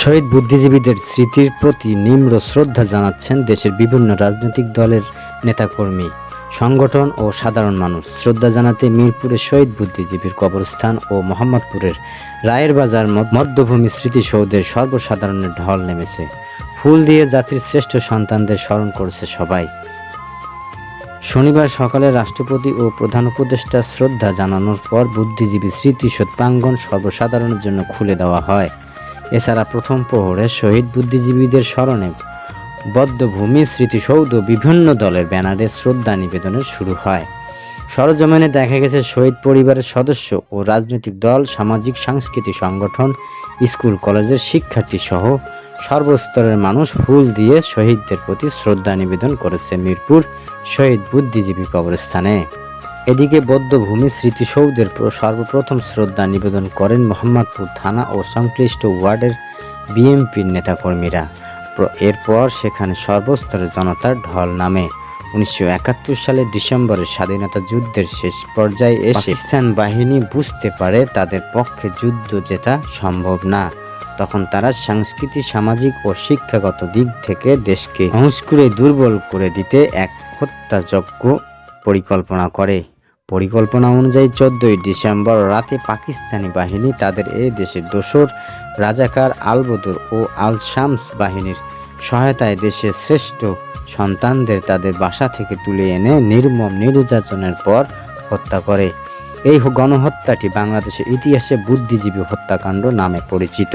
শহীদ বুদ্ধিজীবীদের স্মৃতির প্রতি নিম্র শ্রদ্ধা জানাচ্ছেন দেশের বিভিন্ন রাজনৈতিক দলের নেতাকর্মী, সংগঠন ও সাধারণ মানুষ। শ্রদ্ধা জানাতে মিরপুরের শহীদ বুদ্ধিজীবীর কবরস্থান ও মোহাম্মদপুরের রায়ের বাজার মধ্যভূমি স্মৃতিসৌধের সর্বসাধারণের ঢল নেমেছে। ফুল দিয়ে জাতির শ্রেষ্ঠ সন্তানদের স্মরণ করছে সবাই। শনিবার সকালে রাষ্ট্রপতি ও প্রধান উপদেষ্টা শ্রদ্ধা জানানোর পর বুদ্ধিজীবী স্মৃতিসৌধ প্রাঙ্গণ সর্বসাধারণের জন্য খুলে দেওয়া হয়। এছাড়া প্রথম প্রহরে শহীদ বুদ্ধিজীবীদের স্মরণে বদ্ধভূমি স্মৃতিসৌধ বিভিন্ন দলের ব্যানারে শ্রদ্ধা নিবেদনের শুরু হয়। সরজমিনে দেখা গেছে শহীদ পরিবারের সদস্য ও রাজনৈতিক দল, সামাজিক, সাংস্কৃতিক সংগঠন, স্কুল, কলেজের শিক্ষার্থী সহ সর্বস্তরের মানুষ ফুল দিয়ে শহীদদের প্রতি শ্রদ্ধা নিবেদন করেছে মিরপুর শহীদ বুদ্ধিজীবী কবরস্থানে। এদিকে বৌদ্ধভূমি স্মৃতিসৌধের প্র- সর্বপ্রথম শ্রদ্ধা নিবেদন করেন মোহাম্মদপুর থানা ও সংশ্লিষ্ট ওয়ার্ডের বিএনপির নেতাকর্মীরা। এরপর সেখানে সর্বস্তরের জনতার ঢল নামে। উনিশশো একাত্তর সালের ডিসেম্বরে স্বাধীনতা যুদ্ধের শেষ পর্যায়ে এসে পাকিস্তান বাহিনী বুঝতে পারে তাদের পক্ষে যুদ্ধ জেতা সম্ভব না। তখন তারা সাংস্কৃতিক, সামাজিক ও শিক্ষাগত দিক থেকে দেশকে করে দুর্বল করে দিতে এক হত্যাযজ্ঞ পরিকল্পনা করে। পরিকল্পনা অনুযায়ী চোদ্দই ডিসেম্বর রাতে পাকিস্তানি বাহিনী তাদের এ দেশের দোসর রাজাকার আল বদর ও আল শামস বাহিনীর সহায়তায় দেশের শ্রেষ্ঠ সন্তানদের তাদের বাসা থেকে তুলে এনে নির্মম নির্যাতনের পর হত্যা করে। এই গণহত্যাটি বাংলাদেশের ইতিহাসে বুদ্ধিজীবী হত্যাকাণ্ড নামে পরিচিত।